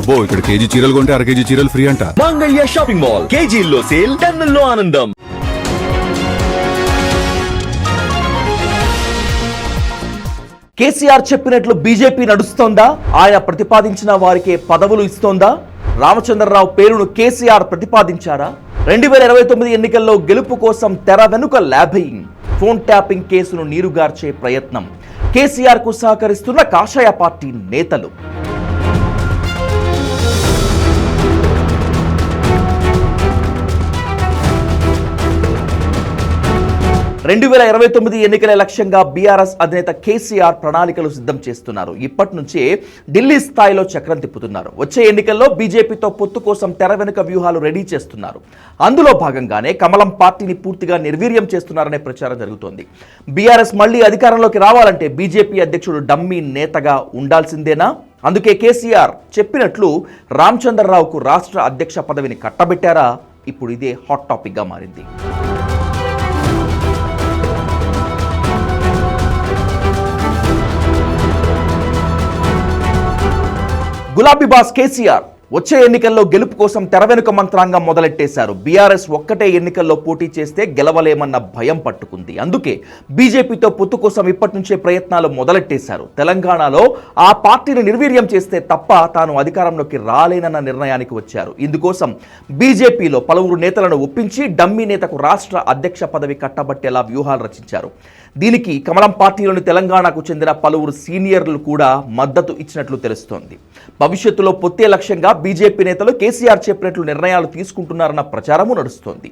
అబ్బో ఇక్కడ కేజీ చీరలు కొంటే అర కేజీ చీరలు ఫ్రీ అంట. Mangalya shopping mall. కేజీల్లో సేల్ టన్నుల్లో ఆనందం. కేసీఆర్ చెప్పినట్లు బీజేపీ నడుస్తోందా? ఆయన ప్రతిపాదించిన వారికి పదవులు ఇస్తోందా? రామచంద్రరావు పేరును కేసీఆర్ ప్రతిపాదించారా? రెండు వేల ఇరవై తొమ్మిది ఎన్నికల్లో గెలుపు కోసం తెర వెనుక ల్యాబింగ్. ఫోన్ ట్యాపింగ్ కేసును నీరుగార్చే ప్రయత్నం. కేసీఆర్కు సహకరిస్తున్న కాషాయ పార్టీ నేతలు. రెండు వేల ఇరవై తొమ్మిది ఎన్నికల లక్ష్యంగా బీఆర్ఎస్ అధినేత కేసీఆర్ ప్రణాళికలు సిద్ధం చేస్తున్నారు. ఇప్పటి నుంచే ఢిల్లీ స్థాయిలో చక్రం తిప్పుతున్నారు. వచ్చే ఎన్నికల్లో బీజేపీతో పొత్తు కోసం తెర వెనుక వ్యూహాలు రెడీ చేస్తున్నారు. అందులో భాగంగానే కమలం పార్టీని పూర్తిగా నిర్వీర్యం చేస్తున్నారనే ప్రచారం జరుగుతోంది. బీఆర్ఎస్ మళ్ళీ అధికారంలోకి రావాలంటే బీజేపీ అధ్యక్షుడు డమ్మీ నేతగా ఉండాల్సిందేనా? అందుకే కేసీఆర్ చెప్పినట్లు రామచంద్రరావుకు రాష్ట్ర అధ్యక్ష పదవిని కట్టబెట్టారా? ఇప్పుడు ఇదే హాట్ టాపిక్గా మారింది. గులాబీ బాస్ కేసీఆర్. వచ్చే ఎన్నికల్లో గెలుపు కోసం తెర వెనుక మంత్రాంగం మొదలెట్టేశారు. బీఆర్ఎస్ ఒక్కటే ఎన్నికల్లో పోటీ చేస్తే గెలవలేమన్న భయం పట్టుకుంది. అందుకే బీజేపీతో పొత్తు కోసం ఇప్పటి నుంచే ప్రయత్నాలు మొదలెట్టేశారు. తెలంగాణలో ఆ పార్టీని నిర్వీర్యం చేస్తే తప్ప తాను అధికారంలోకి రాలేనన్న నిర్ణయానికి వచ్చారు. ఇందుకోసం బీజేపీలో పలువురు నేతలను ఒప్పించి డమ్మీ నేతకు రాష్ట్ర అధ్యక్ష పదవి కట్టబట్టేలా వ్యూహాలు రచించారు. దీనికి కమలం పార్టీలోని తెలంగాణకు చెందిన పలువురు సీనియర్లు కూడా మద్దతు ఇచ్చినట్లు తెలుస్తోంది. భవిష్యత్తులో పొత్తే లక్ష్యంగా బీజేపీ నేతలు కేసీఆర్ చెప్పినట్లు నిర్ణయాలు తీసుకుంటున్నారన్న ప్రచారము నడుస్తోంది.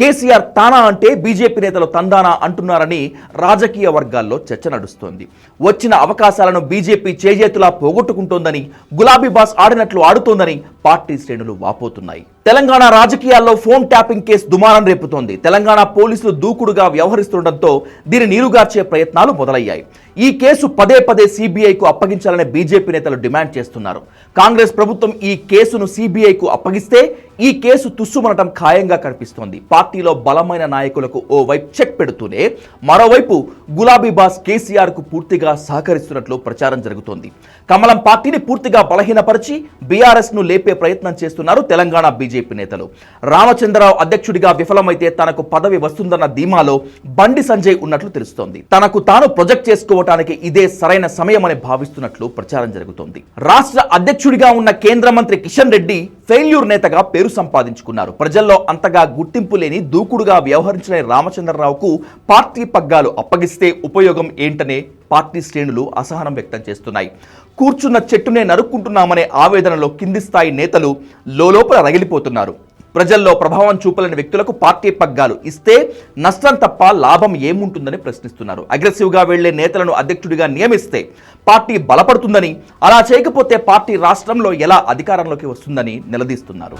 కేసీఆర్ తానా అంటే బీజేపీ నేతలు తందానా అంటున్నారని రాజకీయ వర్గాల్లో చర్చ నడుస్తోంది. వచ్చిన అవకాశాలను బీజేపీ చేజేతులా పోగొట్టుకుంటోందని గులాబీ బాస్ ఆడినట్లు ఆడుతోందని పార్టీ శ్రేణులు వాపోతున్నాయి. తెలంగాణ రాజకీయాల్లో ఫోన్ ట్యాపింగ్ కేసు దుమారం రేపుతోంది. తెలంగాణ పోలీసులు దూకుడుగా వ్యవహరిస్తుండటంతో దీని నీరుగార్చే ప్రయత్నాలు మొదలయ్యాయి. ఈ కేసు పదే పదే సిబిఐకు అప్పగించాలని బీజేపీ నేతలు డిమాండ్ చేస్తున్నారు. కాంగ్రెస్ ప్రభుత్వం ఈ కేసును సిబిఐకు అప్పగిస్తే ఈ కేసు తుస్సుమనటం ఖాయంగా కనిపిస్తోంది. పార్టీలో బలమైన నాయకులకు ఓ వైపు చెక్ పెడుతూనే మరోవైపు గులాబీ బాస్ కేసీఆర్కు పూర్తిగా సహకరిస్తున్నట్లు ప్రచారం జరుగుతోంది. కమలం పార్టీని పూర్తిగా బలహీనపరిచి బీఆర్ఎస్ను లేపే ప్రయత్నం చేస్తున్నారు తెలంగాణ బీజేపీ నేతలు. రామచంద్రరావు అధ్యక్షుడిగా విఫలమైతే తనకు పదవి వస్తుందన్న ధీమాలో బండి సంజయ్ ఉన్నట్లు తెలుస్తోంది. తనకు తాను ప్రొజెక్ట్ చేసుకోవటానికి ఇదే సరైన సమయమని భావిస్తున్నట్లు ప్రచారం జరుగుతోంది. రాష్ట్ర అధ్యక్షుడిగా ఉన్న కేంద్ర మంత్రి కిషన్ రెడ్డి ఫెయిల్యూర్ నేతగా పేరు సంపాదించుకున్నారు. ప్రజల్లో అంతగా గుర్తింపు లేని దూకుడుగా వ్యవహరించిన రామచంద్రరావుకు పార్టీ పగ్గాలు అప్పగిస్తే ఉపయోగం ఏంటనే పార్టీ శ్రేణులు అసహనం వ్యక్తం చేస్తున్నాయి. కూర్చున్న చెట్టునే నరుక్కుంటున్నామనే ఆవేదనలో కింది స్థాయి నేతలు లోలోపల రగిలిపోతున్నారు. ప్రజల్లో ప్రభావం చూపలేని వ్యక్తులకు పార్టీ పగ్గాలు ఇస్తే నష్టం తప్ప లాభం ఏముంటుందని ప్రశ్నిస్తున్నారు. అగ్రెసివ్గా వెళ్ళే నేతలను అధ్యక్షుడిగా నియమిస్తే పార్టీ బలపడుతుందని అలా చేయకపోతే పార్టీ రాష్ట్రంలో ఎలా అధికారంలోకి వస్తుందని నిలదీస్తున్నారు.